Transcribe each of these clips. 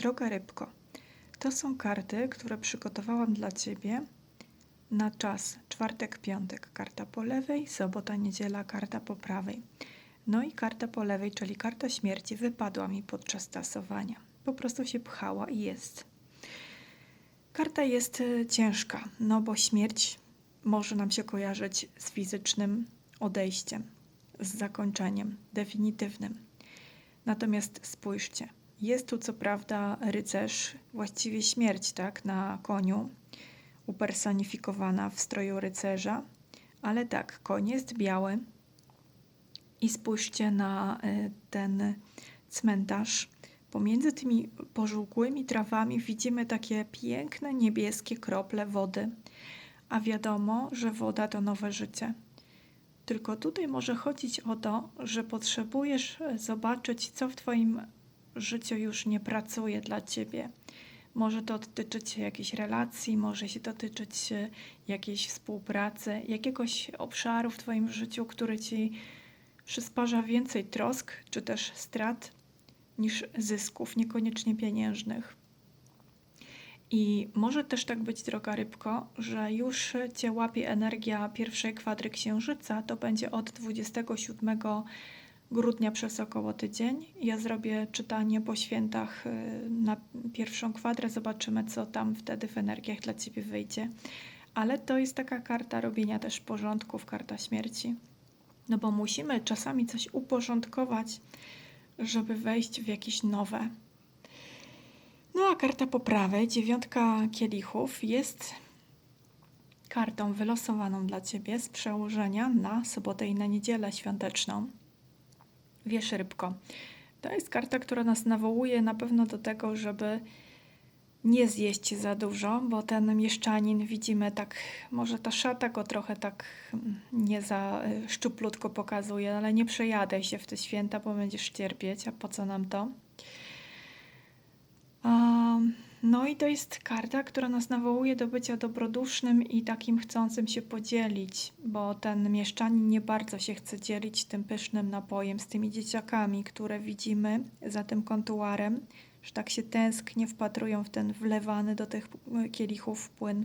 Droga rybko, to są karty, które przygotowałam dla Ciebie na czas czwartek, piątek. Karta po lewej, sobota, niedziela, karta po prawej. No i karta po lewej, czyli karta śmierci, wypadła mi podczas tasowania. Po prostu się pchała i jest. Karta jest e, ciężka, no bo śmierć może nam się kojarzyć z fizycznym odejściem, z zakończeniem definitywnym. Natomiast spójrzcie, jest tu co prawda rycerz, właściwie śmierć, tak, na koniu, upersonifikowana w stroju rycerza, ale tak, koń jest biały i spójrzcie na y, ten cmentarz. Pomiędzy tymi pożółkłymi trawami widzimy takie piękne niebieskie krople wody, a wiadomo, że woda to nowe życie. Tylko tutaj może chodzić o to, że potrzebujesz e, zobaczyć, co w Twoim życiu już nie pracuje dla Ciebie. Może to dotyczyć jakiejś relacji, może się dotyczyć jakiejś współpracy, jakiegoś obszaru w Twoim życiu, który Ci przysparza więcej trosk czy też strat niż zysków, niekoniecznie pieniężnych. I może też tak być, droga rybko, że już Cię łapie energia pierwszej kwadry księżyca. To będzie od 27 grudnia przez około tydzień. Ja zrobię czytanie po świętach y, na pierwszą kwadrę. Zobaczymy, co tam wtedy w energiach dla Ciebie wyjdzie. Ale to jest taka karta robienia też porządków, karta śmierci. No bo musimy czasami coś uporządkować, żeby wejść w jakieś nowe. No a karta po prawej, dziewiątka kielichów, jest kartą wylosowaną dla Ciebie z przełożenia na sobotę i na niedzielę świąteczną. Wiesz, rybko, to jest karta, która nas nawołuje na pewno do tego, żeby nie zjeść za dużo, bo ten mieszczanin widzimy tak, może ta szata go trochę tak mm, nie za y, szczuplutko pokazuje, ale nie przejadaj się w te święta, bo będziesz cierpieć, a po co nam to? Um, no i to jest karta, która nas nawołuje do bycia dobrodusznym i takim chcącym się podzielić, bo ten mieszczanin nie bardzo się chce dzielić tym pysznym napojem z tymi dzieciakami, które widzimy za tym kontuarem, że tak się tęsknie wpatrują w ten wlewany do tych kielichów płyn.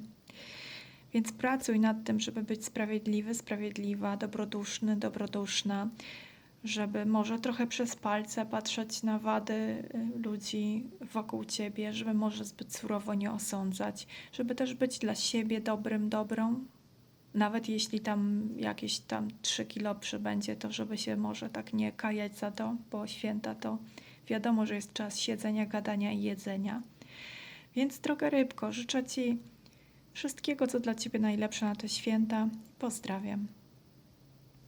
Więc pracuj nad tym, żeby być sprawiedliwy, sprawiedliwa, dobroduszny, dobroduszna, żeby może trochę przez palce patrzeć na wady y, ludzi wokół ciebie, żeby może zbyt surowo nie osądzać, żeby też być dla siebie dobrym, dobrą. Nawet jeśli tam jakieś tam 3 kilo przybędzie, to żeby się może tak nie kajać za to, bo święta to wiadomo, że jest czas siedzenia, gadania i jedzenia. Więc droga rybko, życzę Ci wszystkiego, co dla Ciebie najlepsze na te święta. Pozdrawiam.